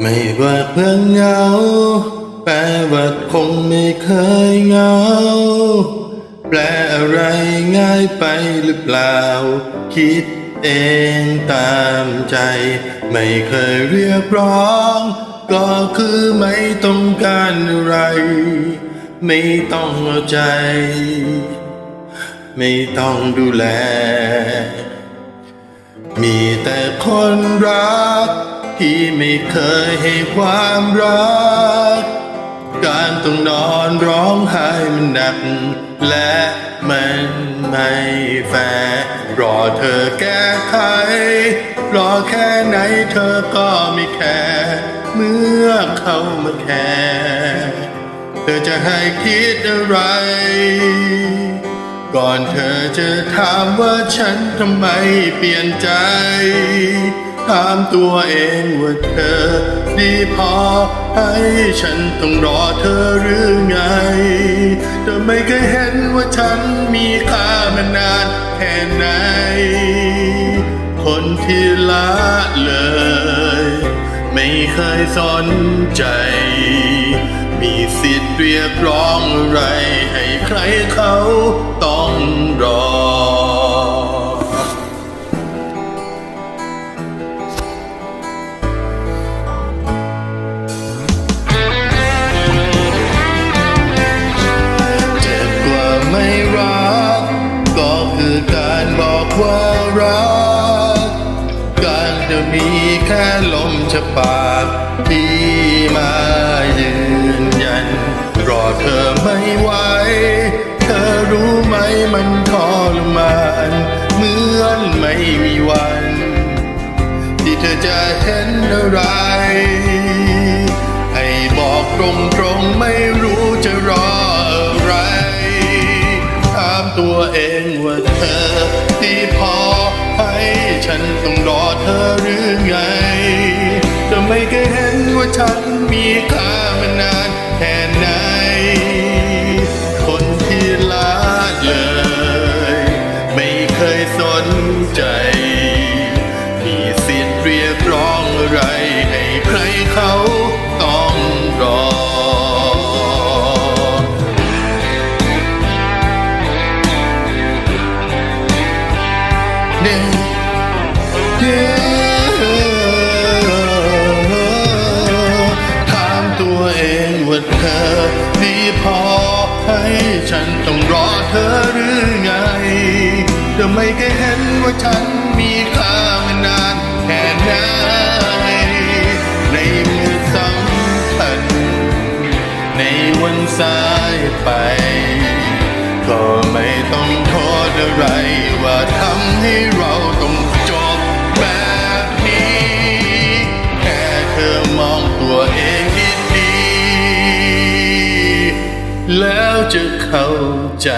ไม่ว่าเพื่อนเหงาแปลว่าคงไม่เคยเหงา แปลอะไรง่ายไปหรือเปล่า คิดเองตามใจ ไม่เคยเรียกร้อง ก็คือไม่ต้องการอะไร ไม่ต้องเอาใจ ไม่ต้องดูแล มีแต่คนรัก ที่ไม่เคยให้ความรัก การต้องนอนร้องไห้มันหนัก และมันไม่แฟร์รอเธอแก้ไข รอแค่ไหนเธอก็ไม่แคร์เมื่อเขามาแคร์เธอจะให้คิดอะไร ก่อนเธอจะถามว่าฉันทำไมเปลี่ยนใจ ถามตัวเองว่าเธอ ดีพอให้ฉันต้องรอเธอหรือไง เธอไม่เคยเห็นว่าฉันมีค่ามานานแค่ไหน คนที่ละเลย ไม่เคยสนใจ มีสิทธิ์เรียกร้องอะไรให้ใครเขา รักการจะมีแค่ลมจะปากที่มายืนยัน รอเธอไม่ไหวเธอรู้ไหมมันทรมานเหมือนไม่มีวัน ที่เธอจะเห็นอะไร ให้บอกตรงๆไม่รู้ งว่าเธอที่พอให้ฉันต้องรอเธอหรือไงเธอไม่เคยเห็นว่าฉันมีค่า ด้เด้ถามตัวเองว่าเธอดีพอให้ฉันต้องรอเธอหรือไงเธอไม่เคยเห็นว่าฉันมีค่ามานานแค่ไหนในมือสำคัญในวันสายไปก็ไม่ต้องโทษอะไรว่าทำให้ แล้วจะเข้าใจ